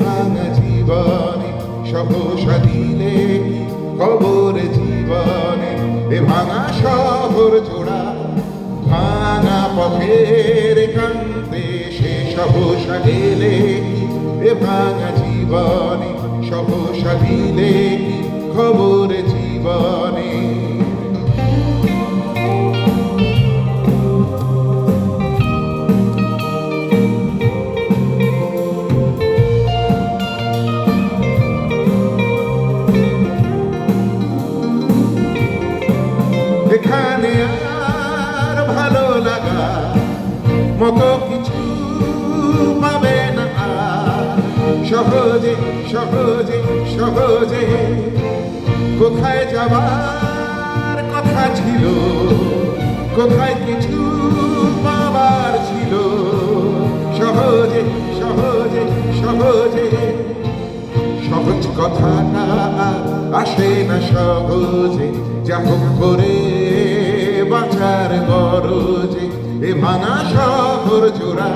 ভাঙা জীবনে, সহসা দিলে খবর জীবনে। এ ভাঙা শহর জোড়া, ভাঙা পথের কান্তে সে সহসা এলে এ ভাঙা জীবনে, সহসা দিলে খবর জীবনে। এখানে আর ভালো লাগা মতো কিছু পাবে না সহজে সহজে সহজে কোথায় যাবার কথা ছিল? কোথায় কিছু পাবার ছিল? সহজে সহজে সহজে সহজ কথাটা আসে না সহজে। যা হোক করে বাঁচার গরজে, এ ভাঙা শহর জোড়া,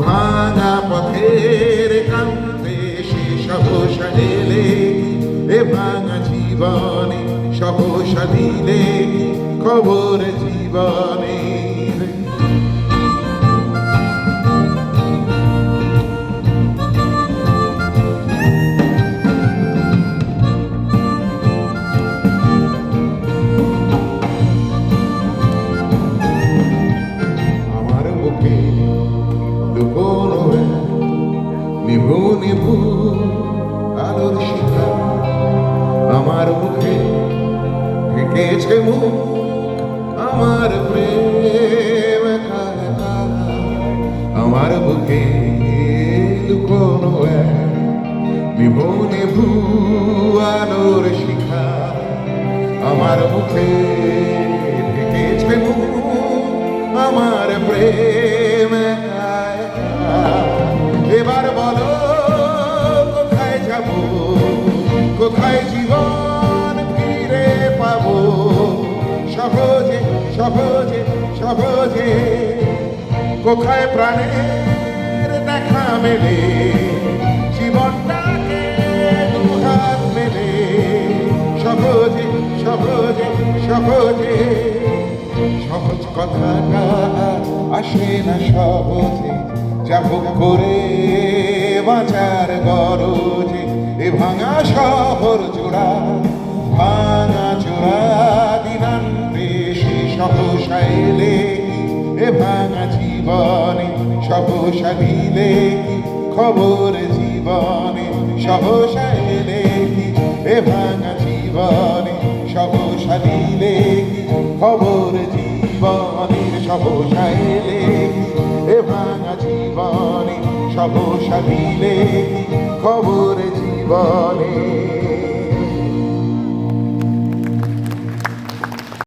ভাঙা পথের কান্তে সে সহসা এ ভাঙা জীবনে সহসা দিলে খবর জীবনের নিভু আলোর শিখা আমার মুখে ঢেকেছে মুখ, আমার প্রেম। আমার বুকে লুকোনো নিভু নিভু আলোর শিখা আমার মুখে ঢেকেছে মুখ, আমার প্রেম সহজে সহজে কোথায় প্রাণের দেখা মেলে? জীবনটাকে দুহাত মেলে। সহজে সহজে সহজে সহজ কথাটা আসে না সহজে। যা হোক করে বাঁচার গরজে, এ ভাঙা শহর এলে কি? এ ভাঙা জীবনে সহসা দিলে কি? খবর জীবনে সহসা এলে কি? এ ভাঙা জীবনে সহসা দিলে কি? খবর জীবনের সহসা এলে এ ভাঙা জীবনে সহসা দিলে খবর জীবনে